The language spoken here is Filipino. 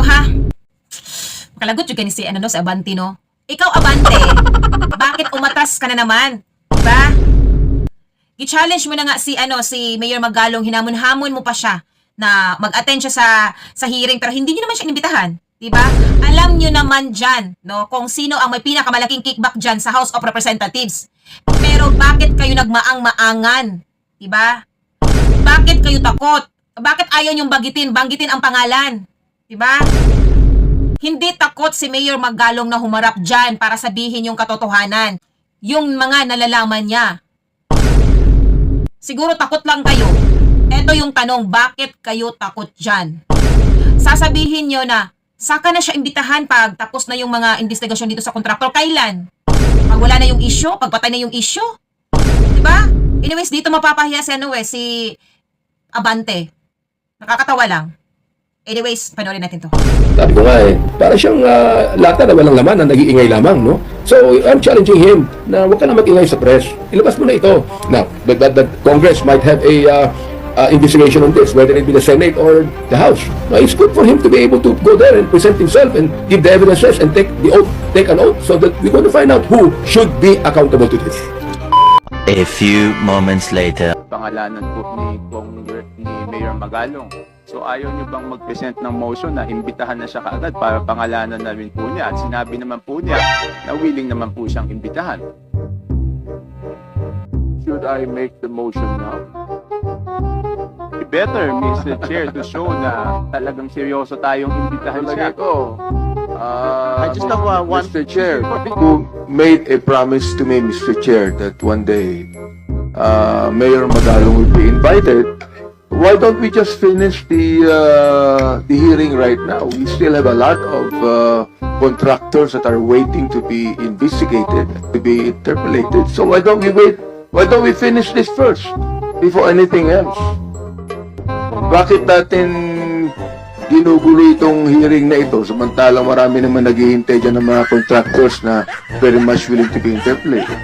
to ha. Makalagot yung kani si ano no, si Abante no. Ikaw Abante, bakit umatas ka na naman? Diba? I-challenge mo na nga si ano si Mayor Magalong hinamon-hamon mo pa siya na mag-attend siya sa sa hearing pero hindi niyo naman siya inimbitahan, 'di ba? Alam niyo naman diyan, no, kung sino ang may pinakamalaking kickback diyan sa House of Representatives. Pero bakit kayo nagmaang-maangan, 'di ba? Bakit kayo takot? Bakit ayaw niyong bagitin, banggitin ang pangalan? 'Di ba? Hindi takot si Mayor Magalong na humarap diyan para sabihin yung katotohanan. Yung mga nalalaman niya. Siguro takot lang kayo. Ito yung tanong, bakit kayo takot dyan? Sasabihin nyo na, saka na siya imbitahan pag tapos na yung mga investigasyon dito sa kontraktor. Kailan? Pag wala na yung issue? Pag patay na yung issue? Diba? Anyways, dito mapapahiya si ano eh, si Abante. Nakakatawa lang. Anyways, panoorin natin to. Sabi ko nga eh, para siyang uh, lata na walang laman na nag-iingay lamang, no? So, I'm challenging him na huwag ka na mag-ingay sa press. Ilabas mo na ito. Now, but, but, but Congress might have a uh, uh, investigation on this, whether it be the Senate or the House. Now, it's good for him to be able to go there and present himself and give the evidences and take the oath, take an oath, so that we're going to find out who should be accountable to this. A few moments later. pangalanan po ni Congress ni Mayor Magalong. So ayaw niyo bang mag-present ng motion na imbitahan na siya kaagad para pangalanan na rin po niya at sinabi naman po niya na willing naman po siyang imbitahan. Should I make the motion now? Better, Mr. Chair, to show na talagang seryoso tayong imbitahan siya. Ko. Uh, I just have, uh, one- Mr. Chair, who made a promise to me, Mr. Chair, that one day uh, Mayor Magalong will be invited. Why don't we just finish the uh, the hearing right now? We still have a lot of uh, contractors that are waiting to be investigated, to be interpolated. So why don't we wait? Why don't we finish this first before anything else? Bakit natin ginugulo itong hearing na ito samantalang marami naman naghihintay dyan ng mga contractors na very much willing to be interpolated.